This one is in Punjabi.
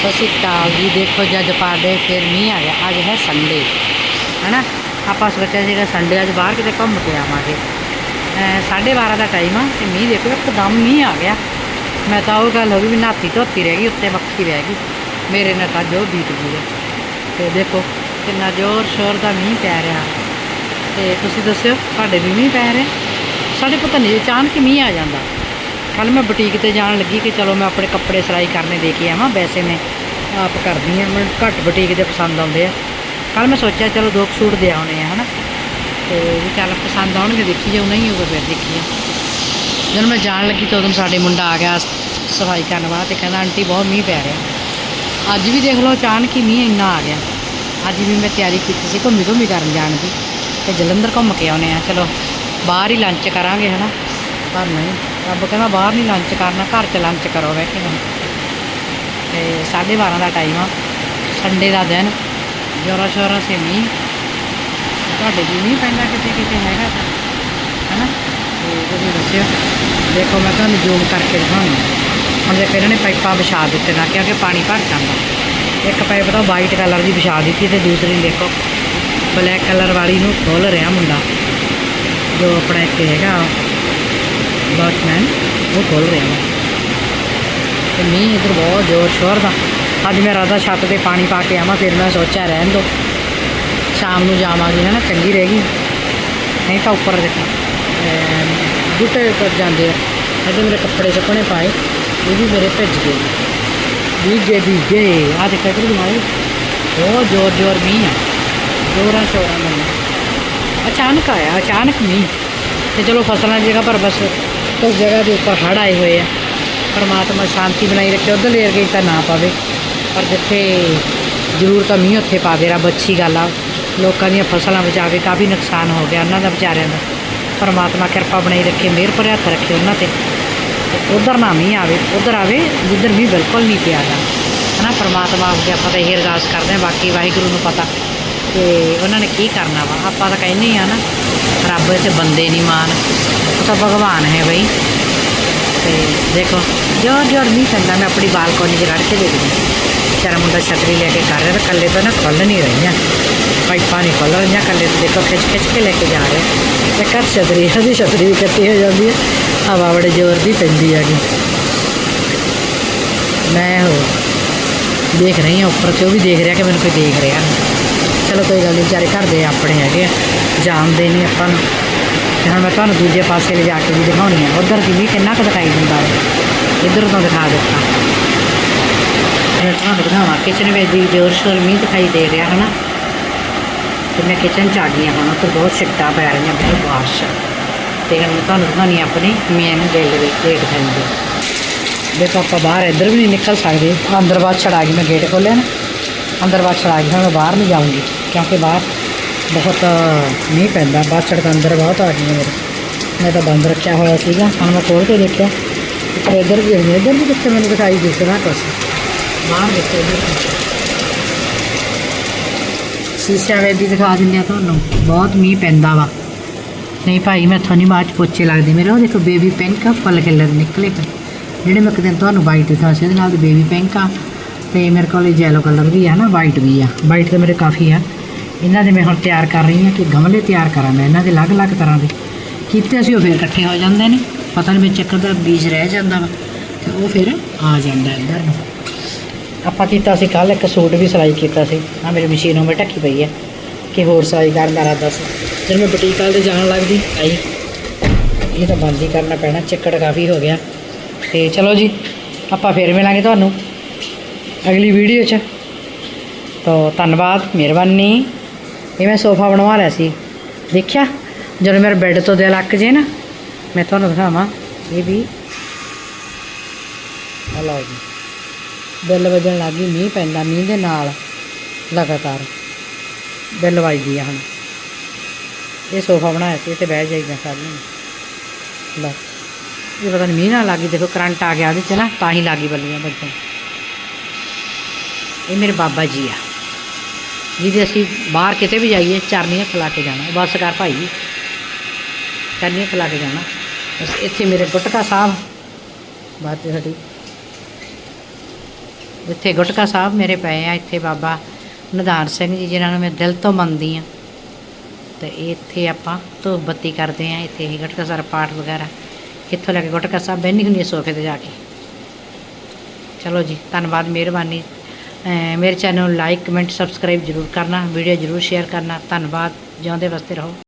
ਸਤਿ ਸ਼੍ਰੀ ਅਕਾਲ ਜੀ ਦੇਖੋ, ਜੱਜ ਪਾਡੇ ਫਿਰ ਮੀਂਹ ਆ ਗਿਆ ਅੱਜ ਹੈ ਸੰਡੇ ਹੈਨਾ? ਆਪਾਂ ਸੋਚਿਆ ਸੀਗਾ ਸੰਡੇ ਅੱਜ ਬਾਹਰ ਕਿਤੇ ਘੁੰਮ ਕੇ ਆਵਾਂਗੇ। ਅਹ ਸਾਢੇ 12 ਦਾ ਟਾਈਮ ਆ ਤੇ ਮੀਂਹ ਦੇਖੋ, ਇੱਕਦਮ ਮੀਂਹ ਆ ਗਿਆ। ਮੈਂ ਤਾਂ ਉਹ ਗੱਲ ਹੋ ਗਈ ਵੀ ਨਾਤੀ ਧੋਤੀ ਰਹਿ ਗਈ, ਉੱਤੇ ਮੱਖੀ ਰਹਿ ਗਈ। ਮੇਰੇ ਨਾਲ ਤਾਂ ਜੋ ਬੀਤ ਗਈ ਹੈ ਤੇ ਦੇਖੋ, ਕਿੰਨਾ ਜ਼ੋਰ ਸ਼ੋਰ ਦਾ ਮੀਂਹ ਪੈ ਰਿਹਾ। ਤੇ ਤੁਸੀਂ ਦੱਸਿਓ, ਤੁਹਾਡੇ ਵੀ ਮੀਂਹ ਪੈ ਰਿਹਾ? ਸਾਡੇ ਪਤਾ ਨਹੀਂ ਅਚਾਨਕ ਮੀਂਹ ਆ ਜਾਂਦਾ। ਕੱਲ ਮੈਂ ਬੁਟੀਕ ਤੇ ਜਾਣ ਲੱਗੀ ਕਿ ਚਲੋ ਮੈਂ ਆਪਣੇ ਕੱਪੜੇ ਸਿਲਾਈ ਕਰਨੇ ਦੇ ਕੇ ਆਵਾਂ, ਵੈਸੇ ਮੈਂ ਆਪ ਕਰਦੀ ਹਾਂ, ਮੈਨੂੰ ਘੱਟ ਬੁਟੀਕ ਦੇ ਪਸੰਦ ਆਉਂਦੇ ਆ। ਕੱਲ ਮੈਂ ਸੋਚਿਆ ਚਲੋ ਦੋ ਕੁ ਸੂਟ ਦੇ ਆਉਣੇ ਆ, ਹਨਾ? ਤੇ ਵੀ ਚੱਲ ਪਸੰਦ ਆਉਣਗੇ, ਦੇਖੀ ਜਾਓ, ਨਹੀਂ ਹੋਊਗਾ ਫਿਰ ਦੇਖੀਏ ਜਦੋਂ ਮੈਂ ਜਾਣ ਲੱਗੀ ਤਾਂ ਉਦੋਂ ਸਾਡੇ ਮੁੰਡਾ ਆ ਗਿਆ ਸਫ਼ਾਈ ਕਰਨ ਵਾਸਤੇ ਕਹਿੰਦਾ, ਆਂਟੀ, ਬਹੁਤ ਮੀਂਹ ਪੈ ਰਿਹਾ। ਅੱਜ ਵੀ ਦੇਖ ਲਓ, ਅਚਾਨਕ ਹੀ ਮੀਂਹ ਇੰਨਾ ਆ ਗਿਆ। ਅੱਜ ਵੀ ਮੈਂ ਤਿਆਰੀ ਕੀਤੀ ਸੀ ਘੁੰਮੀ ਘੁੰਮੀ ਕਰਨ ਜਾਣ ਦੀ। ਤੇ ਜਲੰਧਰ ਘੁੰਮ ਕੇ ਆਉਨੇ ਆ, ਚਲੋ ਬਾਹਰ ਹੀ ਲੰਚ ਕਰਾਂਗੇ, ਹਨਾ? ਪਰ ਨਹੀਂ। ਰੱਬ ਕਹਿੰਦਾ ਬਾਹਰ ਨਹੀਂ ਲੰਚ ਕਰਨਾ, ਘਰ 'ਚ ਲੰਚ ਕਰੋ ਬੈਠੇ ਕੇ। ਹੁਣ ਤੇ 12:30 ਦਾ ਟਾਈਮ ਆ। ਸੰਡੇ ਦਾ ਦਿਨ। ਜੋਰਾ ਸ਼ੋਰਾ ਸੇ ਮੀਂਹ। ਤੁਹਾਡੇ ਜੀ ਮੀਂਹ ਪੈਂਦਾ ਕਿਤੇ ਕਿਤੇ ਹੈਗਾ ਤਾਂ। ਹਨਾ? ਤੇ ਤੁਸੀਂ ਦੱਸਿਓ। ਦੇਖੋ, ਮੈਂ ਤੁਹਾਨੂੰ ਜ਼ੂਮ ਕਰਕੇ ਦਿਖਾਉਂਦੀ ਹਾਂ। ਹੁਣ ਦੇਖੋ, ਇਹਨਾਂ ਨੇ ਪਾਈਪਾਂ ਵਿਛਾ ਦਿੱਤੇ ਨਾ, ਕਿਉਂਕਿ ਪਾਣੀ ਭਰ ਜਾਂਦਾ। ਇੱਕ ਪਾਈਪ ਤਾਂ ਵਾਈਟ ਕਲਰ ਦੀ ਵਿਛਾ ਦਿੱਤੀ ਤੇ ਦੂਸਰੀ ਦੇਖੋ ਬਲੈਕ ਕਲਰ ਵਾਲੀ ਨੂੰ ਖੋਲ ਰਿਹਾ ਮੁੰਡਾ। ਜੋ ਆਪਣਾ ਇੱਥੇ ਹੈਗਾ। ਬਾਟਮੈਨ ਉਹ ਖੋਲ ਰਿਹਾ ਵਾ। ਤੇ ਮੀਂਹ ਇਧਰ ਬਹੁਤ ਜ਼ੋਰ ਸ਼ੋਰ ਦਾ। ਅੱਜ ਮੈਂ ਰਾਦਾ ਛੱਤ ਤੇ ਪਾਣੀ ਪਾ ਕੇ ਆਵਾਂ, ਫਿਰ ਮੈਂ ਸੋਚਿਆ ਰਹਿਣ ਦੋ। ਸ਼ਾਮ ਨੂੰ ਜਾਵਾਂਗੀ ਹੈ ਨਾ ਚੰਗੀ ਰਹੇਗੀ ਨਹੀਂ ਤਾਂ ਉੱਪਰ ਦੇਖੋ। ਅਮ, ਬੂਟੇ ਉੱਪਰ ਜਾਂਦੇ ਆ। ਇਹਦੇ ਮੇਰੇ ਕੱਪੜੇ ਸੁੱਕਣੇ ਪਾਏ। ਇਹ ਵੀ ਮੇਰੇ ਭਿੱਜ ਗਏ। ਭੀਗੇ ਭੀਗੇ ਆ ਦੇਖ ਕਿਹੜੀ ਬਣਾਈ ਬਹੁਤ ਜ਼ੋਰ ਜ਼ੋਰ ਮੀਂਹ ਆ। ਜ਼ੋਰਾਂ, ਸ਼ੋਰਾਂ ਨਾਲ। ਅਚਾਨਕ ਆਇਆ, ਅਚਾਨਕ ਮੀਂਹ। ਤੇ ਚਲੋ ਫਸਲਾਂ ਦੀ ਜਗ੍ਹਾ ਪਰ ਬਸ ਉਸ ਜਗ੍ਹਾ ਦੇ ਉੱਪਰ ਹੜ੍ਹ ਆਏ ਹੋਏ ਆ। ਪਰਮਾਤਮਾ ਸ਼ਾਂਤੀ ਬਣਾਈ ਰੱਖੇ ਉਧਰ ਲੇਰ ਗਈ ਤਾਂ ਨਾ ਪਾਵੇ। ਪਰ ਜਿੱਥੇ ਜ਼ਰੂਰ ਤਾਂ ਮੀਂਹ ਉੱਥੇ ਪਾਵੇ ਰੱਬ, ਅੱਛੀ ਗੱਲ ਆ। ਲੋਕਾਂ ਦੀਆਂ ਫਸਲਾਂ ਬਚਾਵੇ ਕਾਫੀ ਨੁਕਸਾਨ ਹੋ ਗਿਆ ਉਹਨਾਂ ਦਾ, ਵਿਚਾਰਿਆਂ ਦਾ। ਪਰਮਾਤਮਾ ਕਿਰਪਾ ਬਣਾਈ ਰੱਖੇ, ਮਿਹਰ ਭਰੇ ਹੱਥ ਰੱਖੇ ਉਹਨਾਂ ਤੇ। ਉਧਰ ਨਾ ਮੀਂਹ ਆਵੇ, ਉਧਰ ਆਵੇ ਜਿੱਧਰ ਮੀਂਹ ਬਿਲਕੁਲ ਨਹੀਂ ਪਿਆ ਹੈ ਨਾ ਪਰਮਾਤਮਾ ਅੱਗੇ ਆਪਾਂ ਤਾਂ ਇਹ ਅਰਦਾਸ ਕਰਦੇ ਹਾਂ ਬਾਕੀ ਵਾਹਿਗੁਰੂ ਨੂੰ ਪਤਾ। ਕਿ ਉਹਨਾਂ ਨੇ ਕੀ ਕਰਨਾ ਵਾ? ਆਪਾਂ ਤਾਂ ਕਹਿੰਦੇ ਆ ਨਾ, ਰੱਬ ਤੇ ਬੰਦੇ ਨਹੀਂ ਮਾਨ ਉਹ ਤਾਂ ਭਗਵਾਨ ਹੈ ਬਈ। ਤੇ ਦੇਖੋ, ਜੋਰ ਜੋਰ ਨਹੀਂ ਪੈਂਦਾ, ਮੈਂ ਆਪਣੀ ਬਾਲਕੋਨੀ 'ਚ ਖੜ੍ਹ ਕੇ ਦੇਖਦੀ ਚਾਰਾ ਮੁੰਡਾ ਛਤਰੀ ਲੈ ਕੇ ਕਰ ਰਿਹਾ ਤਾਂ ਕੱਲੇ ਤਾਂ ਨਾ ਖੁੱਲ ਨਹੀਂ ਰਹੀਆਂ। ਪਾਈਪਾਂ ਨਹੀਂ ਖੁੱਲ ਰਹੀਆਂ ਕੱਲੇ ਤਾਂ ਦੇਖੋ ਖਿੱਚ ਖਿੱਚ ਕੇ ਲੈ ਕੇ ਜਾ ਰਹੇ। ਤੇ ਘਰ ਛਤਰੀ ਉਹਦੀ ਛਤਰੀ ਵੀ ਕੱਟੀ ਹੋ ਜਾਂਦੀ ਹੈ। ਹਵਾ ਬੜੇ ਜ਼ੋਰ ਦੀ ਪੈਂਦੀ ਹੈਗੀ। ਮੈਂ ਹੋ ਦੇਖ ਰਹੀ ਹਾਂ, ਉੱਪਰ ਤੇ ਉਹ ਵੀ ਦੇਖ ਰਿਹਾ ਕਿ ਮੈਨੂੰ ਕੋਈ ਦੇਖ ਰਿਹਾ ਚਲੋ ਕੋਈ ਗੱਲ ਨਹੀਂ ਵਿਚਾਰੇ ਘਰ ਦੇ ਆਪਣੇ ਹੈਗੇ ਆ, ਜਾਣਦੇ ਨਹੀਂ ਆਪਾਂ ਨੂੰ। ਤੇ ਹੁਣ ਮੈਂ ਤੁਹਾਨੂੰ ਦੂਜੇ ਪਾਸੇ ਲਿਜਾ ਕੇ ਵੀ ਦਿਖਾਉਣੀ ਆ। ਉਧਰ ਦੀ ਵੀ ਕਿੰਨਾ ਕੁ ਦਿਖਾਈ ਦਿੰਦਾ ਹੈ ਇੱਧਰ ਤੋਂ ਦਿਖਾ ਦਿੱਤਾ। ਮੈਂ ਤੁਹਾਨੂੰ ਦਿਖਾਵਾਂ ਕਿਚਨ ਵਿੱਚ ਵੀ ਜ਼ੋਰ ਸ਼ੋਰ ਮੀਂਹ ਦਿਖਾਈ ਦੇ ਰਿਹਾ ਹੈ ਨਾ ਤੇ ਮੈਂ ਕਿਚਨ ਚ ਆ ਗਈ ਹਾਂ ਹੁਣ ਉੱਥੇ ਬਹੁਤ ਛਿੱਟਾਂ ਪੈ ਰਹੀਆਂ ਬਹੁਤ ਬਾਰਿਸ਼ ਤੇ ਹੁਣ ਮੈਂ ਤੁਹਾਨੂੰ ਦਿਖਾਉਣੀ ਆਪਣੀ ਮੇਨ ਦਿਲ ਵਿੱਚ ਗੇਟ ਖੰਦੇ ਦੇਖੋ, ਆਪਾਂ ਬਾਹਰ ਇੱਧਰ ਵੀ ਨਹੀਂ ਨਿਕਲ ਸਕਦੇ। ਅੰਦਰ ਬਾਅਦ ਛੜਾ ਗਈ ਮੈਂ ਗੇਟ ਖੋਲ੍ਹਿਆ ਨਾ। ਅੰਦਰ ਬਾਅਦ ਛੜਾ ਗਈ ਹੁਣ ਮੈਂ ਬਾਹਰ ਨਹੀਂ ਜਾਊਂਗੀ। ਕਿਉਂਕਿ ਬਾਹਰ ਬਹੁਤ ਮੀਂਹ ਪੈਂਦਾ, ਬਾਹਰ ਸੜਕਾਂ ਅੰਦਰ ਬਹੁਤ ਆ ਗਈਆਂ ਮੇਰੇ। ਮੈਂ ਤਾਂ ਬੰਦ ਰੱਖਿਆ ਹੋਇਆ ਸੀਗਾ, ਹੁਣ ਮੈਂ ਖੋਲ ਕੇ ਦੇਖਿਆ। ਪਰ ਇੱਧਰ ਵੀ ਹੈ ਇੱਧਰ ਵੀ ਕਿੱਥੇ ਮੈਨੂੰ ਦਿਖਾਈ ਦਿਸਦਾ ਕੁਛ ਬਾਹਰ ਦੇਖੋ, ਇੱਧਰ ਸ਼ੀਸ਼ਿਆਂ ਵਿੱਚ ਵੀ ਦਿਖਾ ਦਿੰਦੇ ਆ ਤੁਹਾਨੂੰ, ਬਹੁਤ ਮੀਂਹ ਪੈਂਦਾ ਵਾ। ਨਹੀਂ ਭਾਈ ਮੈਥੋਂ ਨਹੀਂ ਬਾਅਦ ਪੋਚੇ ਲੱਗਦੇ। ਮੇਰੇ ਉਹ ਦੇਖੋ ਬੇਬੀ ਪਿੰਕ ਆ, ਫੁੱਲ ਕਲਰ ਨਿਕਲੇ ਪਏ। ਜਿਹੜੇ ਮੈਂ ਕਿਤੇ ਤੁਹਾਨੂੰ ਵਾਈਟ ਦਿਖਾ ਸੀ, ਉਹਦੇ ਨਾਲ ਬੇਬੀ ਪਿੰਕ ਆ। ਤੇ ਮੇਰੇ ਕੋਲ ਯੈਲੋ ਕਲਰ ਵੀ ਆ ਨਾ ਵਾਈਟ ਵੀ ਆ। ਵਾਈਟ ਤੇ ਮੇਰੇ ਕਾਫੀ ਆ। ਇਹਨਾਂ ਦੇ ਮੈਂ ਹੁਣ ਤਿਆਰ ਕਰ ਰਹੀ ਹਾਂ ਕਿ ਗਮਲੇ ਤਿਆਰ ਕਰਾਂ ਮੈਂ, ਇਹਨਾਂ ਦੇ ਅਲੱਗ-ਅਲੱਗ ਤਰ੍ਹਾਂ ਦੇ। ਕੀਤੇ ਸੀ ਉਹ ਫਿਰ ਇਕੱਠੇ ਹੋ ਜਾਂਦੇ ਨੇ। ਪਤਾ ਨਹੀਂ ਵਿੱਚ ਇੱਕ ਦਾ ਬੀਜ ਰਹਿ ਜਾਂਦਾ ਵਾ, ਤੇ ਉਹ ਫਿਰ ਆ ਜਾਂਦਾ ਇੱਧਰ ਨੂੰ। ਆਪਾਂ ਕੀਤਾ ਸੀ ਕੱਲ ਇੱਕ ਸੂਟ ਵੀ ਸਿਲਾਈ ਕੀਤਾ ਸੀ। ਆ ਮੇਰੀ ਮਸ਼ੀਨ ਉਹ ਢੱਕੀ ਪਈ ਹੈ ਕਿ ਹੋਰ ਸਿਲਾਈ ਕਰਨ ਦਾ ਇਰਾਦਾ ਸੀ। ਜਦ ਮੈਂ ਬੁਟੀਕ ਵਾਲ ਜਾਣ ਲੱਗਦੀ, ਆਈ। ਇਹ ਤਾਂ ਬੰਦ ਹੀ ਕਰਨਾ ਪੈਣਾ, ਚਿੱਕੜ ਕਾਫੀ ਹੋ ਗਿਆ। ਤੇ ਚਲੋ ਜੀ, ਆਪਾਂ ਫੇਰ ਮਿਲਾਂਗੇ ਤੁਹਾਨੂੰ। ਅਗਲੀ ਵੀਡੀਓ 'ਚ। ਤਾਂ ਧੰਨਵਾਦ, ਮਿਹਰਬਾਨੀ। ਇਹ ਮੈਂ ਸੋਫਾ ਬਣਵਾ ਲਿਆ ਸੀ। ਦੇਖਿਆ? ਜਦੋਂ ਮੇਰੇ ਬੈੱਡ ਤੋਂ ਦਿਲ ਅੱਕ ਜੇ ਨਾ, ਮੈਂ ਤੁਹਾਨੂੰ ਦਿਖਾਵਾਂ। ਇਹ ਵੀ ਆ ਲਓ ਜੀ। ਬਿੱਲ ਵੱਜਣ ਲੱਗ ਗਈ, ਮੀਂਹ ਪੈਂਦਾ, ਮੀਂਹ ਦੇ ਨਾਲ ਲਗਾਤਾਰ ਬਿੱਲ ਵੱਜਦੀ ਆ ਹੁਣ। ਇਹ ਸੋਫਾ ਬਣਾਇਆ ਸੀ ਤੇ ਬਹਿ ਜਾਈਦਾ ਸਾਰਿਆਂ ਨੇ। ਲੈ ਇਹ ਪਤਾ ਨਹੀਂ ਮੀਂਹ ਨਾਲ ਲੱਗੀ ਦੇਖੋ ਕਰੰਟ ਆ ਗਿਆ ਉਹਦੇ 'ਚ ਨਾ, ਤਾਂ ਹੀ ਲੱਗੀ ਬੱਲੀਆਂ ਬੱਜਣ ਇਹ ਮੇਰੇ ਬਾਬਾ ਜੀ ਆ। ਜਿਹਦੇ ਅਸੀਂ ਬਾਹਰ ਕਿਤੇ ਵੀ ਜਾਈਏ, ਚਰਨੀਆਂ ਖਿਲਾ ਕੇ ਜਾਣਾ, ਬਸ ਕਰ ਭਾਈ। ਚਰਨੀਆਂ ਖਿਲਾ ਕੇ ਜਾਣਾ। ਬਸ ਇੱਥੇ ਮੇਰੇ ਗੁਟਕਾ ਸਾਹਿਬ, ਬਾਤ ਸਾਡੀ। ਇੱਥੇ ਗੁਟਕਾ ਸਾਹਿਬ ਮੇਰੇ ਪਏ ਆ, ਇੱਥੇ ਬਾਬਾ ਨਿਧਾਨ ਸਿੰਘ ਜੀ, ਜਿਨ੍ਹਾਂ ਨੂੰ ਮੈਂ ਦਿਲ ਤੋਂ ਮੰਨਦੀ ਆ। ਤੇ ਇੱਥੇ ਆਪਾਂ ਧੂਪ ਬੱਤੀ ਕਰਦੇ ਆ, ਇੱਥੇ ਹੀ ਗੁਟਕਾ ਸਾਹਿਬ ਪਾਠ ਵਗੈਰਾ। ਇੱਥੋਂ ਲੈ ਕੇ ਗੁਟਕਾ ਸਾਹਿਬ ਬੈਠੀ ਹੁੰਦੀ ਆ ਸੋਫੇ ਤੇ ਜਾ ਕੇ। ਚਲੋ ਜੀ, ਧੰਨਵਾਦ, ਮਿਹਰਬਾਨੀ। ਮੇਰੇ ਚੈਨਲ ਨੂੰ ਲਾਈਕ ਕਮੈਂਟ ਸਬਸਕ੍ਰਾਈਬ ਜ਼ਰੂਰ ਕਰਨਾ ਵੀਡੀਓ ਜ਼ਰੂਰ ਸ਼ੇਅਰ ਕਰਨਾ। ਧੰਨਵਾਦ, ਜਿਉਂਦੇ ਵਸਤੇ ਰਹੋ।